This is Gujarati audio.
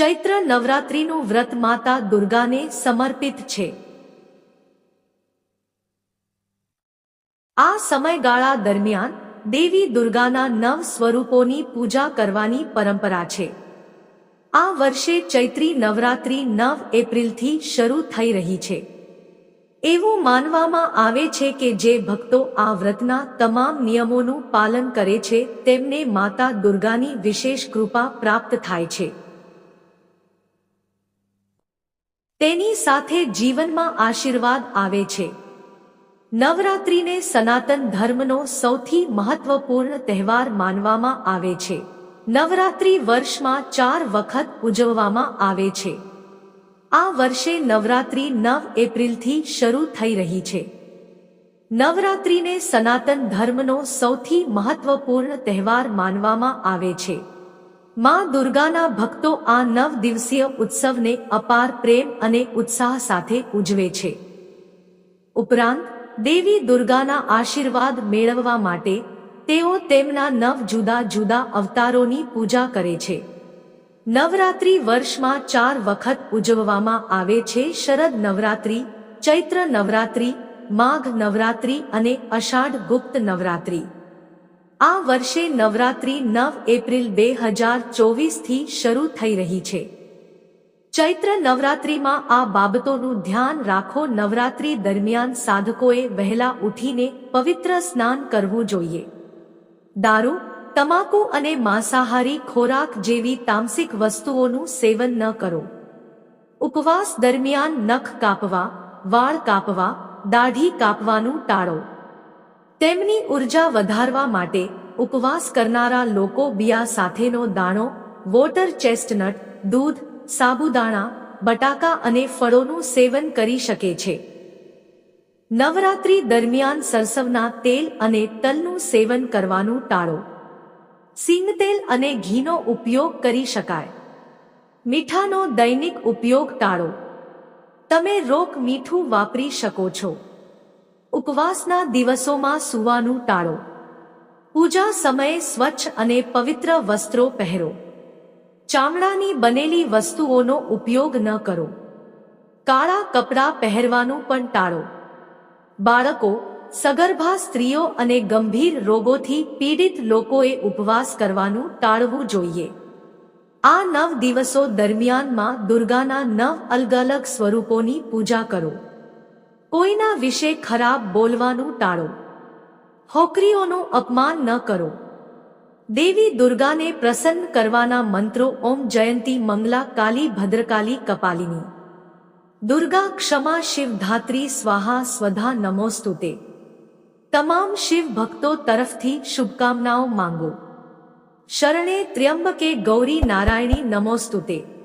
ચૈત્ર નવરાત્રિનું વ્રત માતા દુર્ગાને સમર્પિત છે. આ સમયગાળા દરમિયાન દેવી દુર્ગાના નવ સ્વરૂપોની પૂજા કરવાની પરંપરા છે. આ વર્ષે ચૈત્રી નવરાત્રિ નવ એપ્રિલથી શરૂ થઈ રહી છે. એવું માનવામાં આવે છે કે જે ભક્તો આ વ્રતના તમામ નિયમોનું પાલન કરે છે, તેમને માતા દુર્ગાની વિશેષ કૃપા પ્રાપ્ત થાય છે. તેની સાથે જીવનમાં આશીર્વાદ આવે છે. નવરાત્રિને સનાતન ધર્મનો સૌથી મહત્વપૂર્ણ તહેવાર માનવામાં આવે છે. નવરાત્રિ વર્ષમાં ચાર વખત ઉજવવામાં આવે છે. આ વર્ષે નવરાત્રિ નવ એપ્રિલથી શરૂ થઈ રહી છે. નવરાત્રિને સનાતન ધર્મનો સૌથી મહત્વપૂર્ણ તહેવાર માનવામાં આવે છે. માં દુર્ગાના ભક્તો આ નવ દિવસીય ઉત્સવને અપાર પ્રેમ અને ઉત્સાહ સાથે ઉજવે છે. ઉપરાંત, દેવી દુર્ગાના આશીર્વાદ મેળવવા માટે તેઓ તેમના નવ જુદા જુદા અવતારોની પૂજા કરે છે. નવરાત્રિ વર્ષમાં ચાર વખત ઉજવવામાં આવે છે શરદ નવરાત્રિ, ચૈત્ર નવરાત્રિ, માઘ નવરાત્રિ અને અષાઢ ગુપ્ત નવરાત્રિ. આ વર્ષે નવરાત્રિ નવ એપ્રિલ બે હજાર ચોવીસથી શરૂ થઈ રહી છે. ચૈત્ર નવરાત્રિમાં આ બાબતોનું ધ્યાન રાખો. નવરાત્રી દરમિયાન સાધકોએ વહેલા ઉઠીને પવિત્ર સ્નાન કરવું જોઈએ. દારૂ, તમાકુ અને માંસાહારી ખોરાક જેવી તામસિક વસ્તુઓનું સેવન ન કરો. ઉપવાસ દરમિયાન નખ કાપવા, વાળ કાપવા, દાઢી કાપવાનું ટાળો. તેમની ઊર્જા વધારવા માટે ઉપવાસ કરનારા લોકો બિયા સાથેનો દાણો, વોટર ચેસ્ટનટ, દૂધ, સાબુદાણા, બટાકા અને ફળોનું સેવન કરી શકે છે. નવરાત્રી દરમિયાન સરસવના તેલ અને તલનું સેવન કરવાનું ટાળો. સિંગતેલ અને ઘીનો ઉપયોગ કરી શકાય. મીઠાનો દૈનિક ઉપયોગ ટાળો. તમે રોક મીઠું વાપરી શકો છો. ઉપવાસના દિવસોમાં સૂવાનું ટાળો. પૂજા સમયે સ્વચ્છ અને પવિત્ર વસ્ત્રો પહેરો. ચામડાની બનેલી વસ્તુઓનો ઉપયોગ ન કરો. કાળા કપડાં પહેરવાનું પણ ટાળો. બાળકો, સગર્ભા સ્ત્રીઓ અને ગંભીર રોગોથી પીડિત લોકોએ ઉપવાસ કરવાનું ટાળવું જોઈએ. આ નવ દિવસો દરમિયાનમાં દુર્ગાના નવ અલગ અલગ સ્વરૂપોની પૂજા કરો. કોઈના વિશે ખરાબ બોલવાનું ટાળો. હોકરીઓનું અપમાન ન કરો. દેવી દુર્ગાને પ્રસન્ન કરવાના મંત્રો ઓમ જયંતી મંગલા કાલી ભદ્રકાલી કપાલિની. દુર્ગા ક્ષમા શિવ ધાત્રી સ્વાહા સ્વધા નમોસ્તુતે. તમામ શિવ ભક્તો તરફથી શુભકામનાઓ માંગો. શરણે ત્ર્યંબકે ગૌરી નારાયણી નમોસ્તુતે.